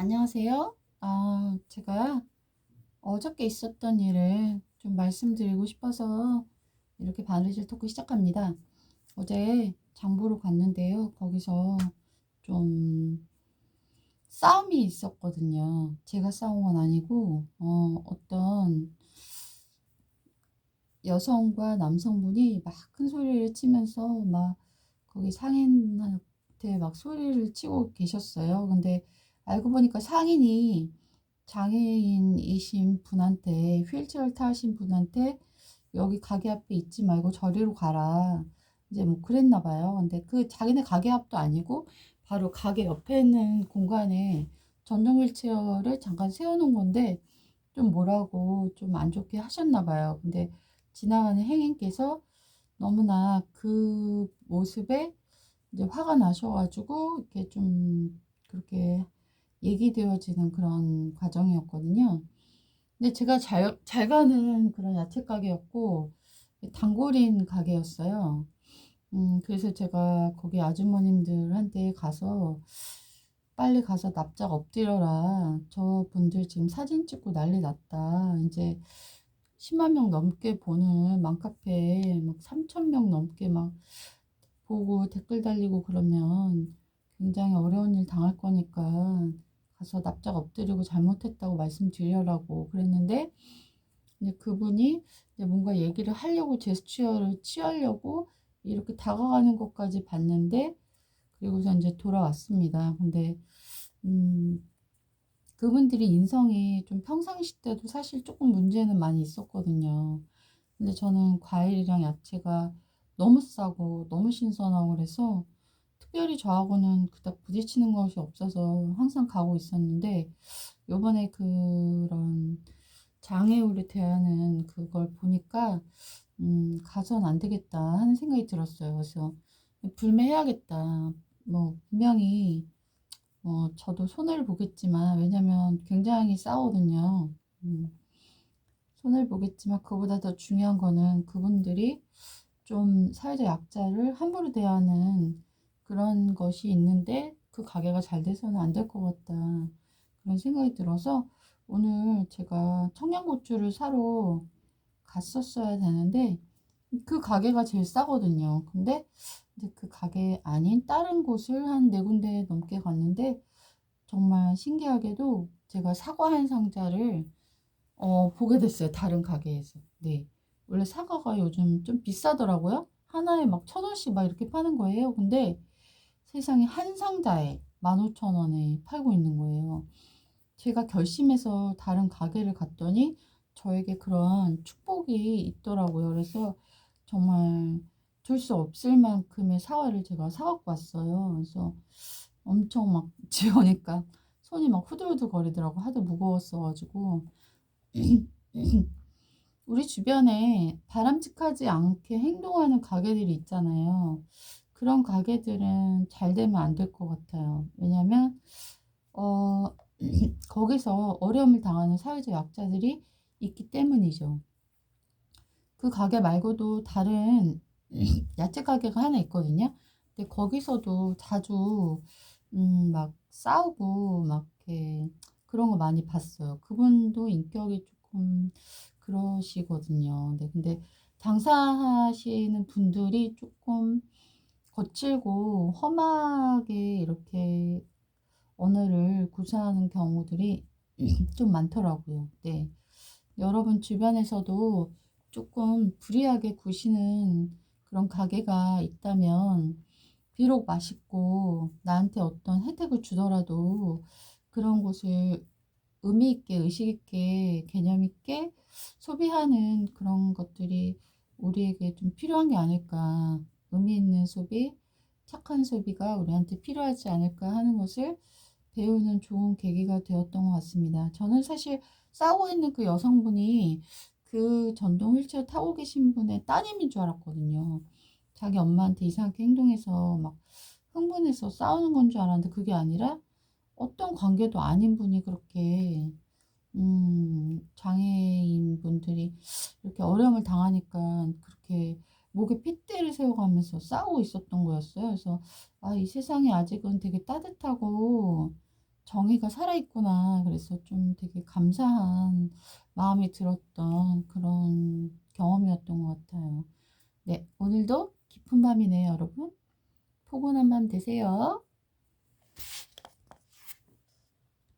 안녕하세요. 아, 제가 어저께 있었던 일을 좀 말씀드리고 싶어서 이렇게 바느질 토크 시작합니다. 어제 장보러 갔는데요. 거기서 좀 싸움이 있었거든요. 제가 싸운 건 아니고, 어, 어떤 여성과 남성분이 막 큰 소리를 치면서 막 거기 상인한테 막 소리를 치고 계셨어요. 근데 알고 보니까 상인이 장애인이신 분한테 휠체어를 타신 분한테 여기 가게 앞에 있지 말고 저리로 가라. 이제 뭐 그랬나 봐요. 근데 그 자기네 가게 앞도 아니고 바로 가게 옆에 있는 공간에 전동 휠체어를 잠깐 세워놓은 건데 좀 뭐라고 좀 안 좋게 하셨나 봐요. 근데 지나가는 행인께서 너무나 그 모습에 이제 화가 나셔가지고 이렇게 좀 그렇게 얘기되어지는 그런 과정이었거든요. 근데 제가 잘, 잘 가는 그런 야채 가게였고, 단골인 가게였어요. 음, 그래서 제가 거기 아주머님들한테 가서 빨리 가서 납작 엎드려라. 저 분들 지금 사진 찍고 난리 났다. 이제 10만 명 넘게 보는 맘카페에 막 3천 명 넘게 막 보고 댓글 달리고 그러면 굉장히 어려운 일 당할 거니까 가서 납작 엎드리고 잘못했다고 말씀드리려고 그랬는데 이제 그분이 이제 뭔가 얘기를 하려고 제스처를 취하려고 이렇게 다가가는 것까지 봤는데 그리고서 이제 돌아왔습니다. 근데 음 그분들이 인성이 좀 평상시 때도 사실 조금 문제는 많이 있었거든요. 근데 저는 과일이랑 야채가 너무 싸고 너무 신선하고 그래서 특별히 저하고는 그닥 부딪히는 것이 없어서 항상 가고 있었는데 요번에 그런 장애우를 대하는 그걸 보니까 음, 가선 안 되겠다 하는 생각이 들었어요. 그래서 불매해야겠다. 뭐 분명히 어, 저도 손해를 보겠지만 왜냐면 굉장히 싸우거든요. 음, 손해를 보겠지만 그보다 더 중요한 거는 그분들이 좀 사회적 약자를 함부로 대하는 그런 것이 있는데 그 가게가 잘 돼서는 안 될 것 같다. 그런 생각이 들어서 오늘 제가 청양고추를 사러 갔었어야 되는데 그 가게가 제일 싸거든요. 근데 그 가게 아닌 다른 곳을 한 네 군데 넘게 갔는데 정말 신기하게도 제가 사과 한 상자를 어, 보게 됐어요. 다른 가게에서. 네. 원래 사과가 요즘 좀 비싸더라고요. 하나에 막 천 원씩 막 이렇게 파는 거예요. 근데 세상에 한 상자에 15,000원에 팔고 있는 거예요. 제가 결심해서 다른 가게를 갔더니 저에게 그런 축복이 있더라고요. 그래서 정말 줄 수 없을 만큼의 사과를 제가 사갖고 왔어요. 그래서 엄청 막 지우니까 손이 막 후들후들 거리더라고. 하도 무거웠어가지고. 우리 주변에 바람직하지 않게 행동하는 가게들이 있잖아요. 그런 가게들은 잘 되면 안 될 것 같아요. 왜냐면, 어, 거기서 어려움을 당하는 사회적 약자들이 있기 때문이죠. 그 가게 말고도 다른 야채 가게가 하나 있거든요. 근데 거기서도 자주 음, 막 싸우고 막 이렇게 그런 거 많이 봤어요. 그분도 인격이 조금 그러시거든요. 네, 근데 장사하시는 분들이 조금 거칠고 험하게 이렇게 언어를 구사하는 경우들이 좀 많더라고요. 네. 여러분 주변에서도 조금 불이하게 구시는 그런 가게가 있다면 비록 맛있고 나한테 어떤 혜택을 주더라도 그런 곳을 의미 있게 의식 있게 개념 있게 소비하는 그런 것들이 우리에게 좀 필요한 게 아닐까 의미 있는 소비, 착한 소비가 우리한테 필요하지 않을까 하는 것을 배우는 좋은 계기가 되었던 것 같습니다. 저는 사실 싸우고 있는 그 여성분이 그 전동 휠체어 타고 계신 분의 따님인 줄 알았거든요. 자기 엄마한테 이상하게 행동해서 막 흥분해서 싸우는 건 줄 알았는데 그게 아니라 어떤 관계도 아닌 분이 그렇게 음, 장애인 분들이 이렇게 어려움을 당하니까 그렇게 목에 핏대를 세워가면서 싸우고 있었던 거였어요. 그래서 아, 이 세상이 아직은 되게 따뜻하고 정의가 살아있구나. 그래서 좀 되게 감사한 마음이 들었던 그런 경험이었던 것 같아요. 네, 오늘도 깊은 밤이네요, 여러분. 포근한 밤 되세요.